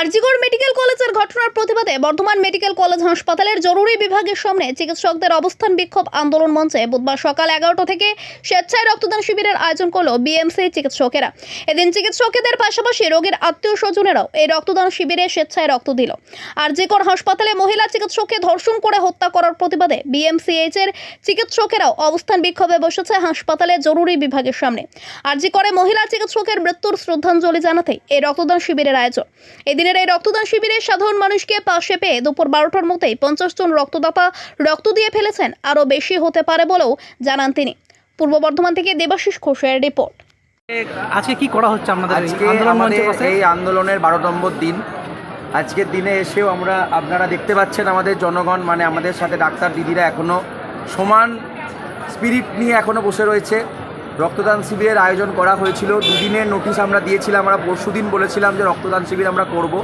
আরজিগড় medical কলেজের ঘটনার প্রতিবাদে বর্ধমান মেডিকেল কলেজ হাসপাতালের জরুরি বিভাগের সামনে চিকিৎসকদের অবস্থান বিক্ষোভ আন্দোলন মঞ্চে বুধবার সকাল এগারোটা থেকে স্বেচ্ছায় রক্তদান শিবিরের আয়োজন করল বিএমসি চিকিৎসকেরা। এদিন চিকিৎসকদের পাশাপাশি রোগীর আত্মীয় স্বজনেরাও এই রক্তদান শিবিরে স্বেচ্ছায় রক্ত দিল। আরজিগড় হাসপাতালে মহিলা চিকিৎসককে ধর্ষণ করে হত্যা করার প্রতিবাদে বিএমসিএইচ এর চিকিৎসকেরাও অবস্থান বিক্ষোভে বসেছে হাসপাতালে জরুরি বিভাগের সামনে। আরজি করে মহিলা চিকিৎসকের মৃত্যুর শ্রদ্ধাঞ্জলি জানাতে এই রক্তদান শিবিরের আয়োজন। এদিনের এই রক্তদান শিবিরে সাধারণ মানুষকে পাশে পেয়ে দুপুর বারোটার মধ্যেই পঞ্চাশ জন রক্তদাতা রক্ত দিয়ে ফেলেছেন। আরও বেশি হতে পারে বলেও জানান তিনি। পূর্ব বর্ধমান থেকে দেবাশিস ঘোষের রিপোর্ট। আজকে কি করা হচ্ছে এই আজকে আমাদের এই আন্দোলনের বারো নম্বর দিন। আজকের দিনে এসেও আমরা আপনারা দেখতে পাচ্ছেন আমাদের জনগণ মানে আমাদের সাথে ডাক্তার দিদিরা এখনও সমান স্পিরিট নিয়ে এখনও বসে রয়েছে। রক্তদান শিবিরের আয়োজন করা হয়েছিল। দুদিনের নোটিশ আমরা দিয়েছিলাম, আমরা পরশু দিন বলেছিলাম যে রক্তদান শিবির আমরা করব।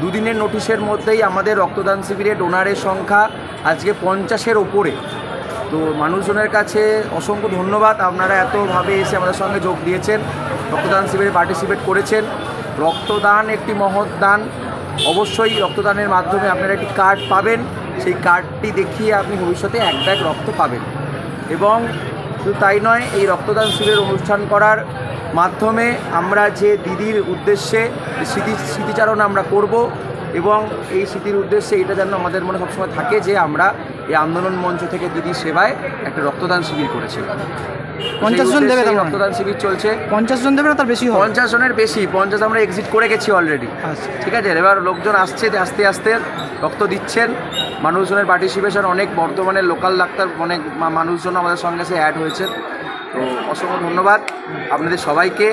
দুদিনের নোটিশের মধ্যেই আমাদের রক্তদান শিবিরে ডোনারের সংখ্যা আজকে পঞ্চাশের ওপরে। তো মানুষজনের কাছে অসংখ্য ধন্যবাদ, আপনারা এতভাবে এসে আমাদের সঙ্গে যোগ দিয়েছেন, রক্তদান শিবিরে পার্টিসিপেট করেছেন। রক্তদান একটি মহৎ দান। অবশ্যই রক্তদানের মাধ্যমে আপনারা একটি কার্ড পাবেন। সেই কার্ডটি দেখিয়ে আপনি ভবিষ্যতে এক ব্যাগ রক্ত পাবেন। এবং শুধু তাই নয় এই রক্তদান শিবিরের অনুষ্ঠান করার মাধ্যমে আমরা যে দিদির উদ্দেশ্যে স্মৃতি স্মৃতিচারণ আমরা করব এবং এই স্মৃতির উদ্দেশ্যে এটা যেন আমাদের মনে সবসময় থাকে যে আমরা এই আন্দোলন মঞ্চ থেকে দিদির সেবায় একটা রক্তদান শিবির করেছিলাম পঞ্চাশ জন দেবে মানে? রক্তদান শিবির চলছে। পঞ্চাশ জন দেবে না তার বেশি পঞ্চাশ জনের বেশি পঞ্চাশ আমরা এক্সিট করে গেছি অলরেডি আচ্ছা। ঠিক আছে? এবার লোকজন আসছে আস্তে আস্তে রক্ত দিচ্ছেন। মানুষজনের পার্টিসিপেশন অনেক, বর্তমানে লোকাল ডাক্তার অনেক মানুষজন আমাদের সঙ্গে এসে অ্যাড হয়েছে। তো অসংখ্য ধন্যবাদ। আপনাদের সবাইকে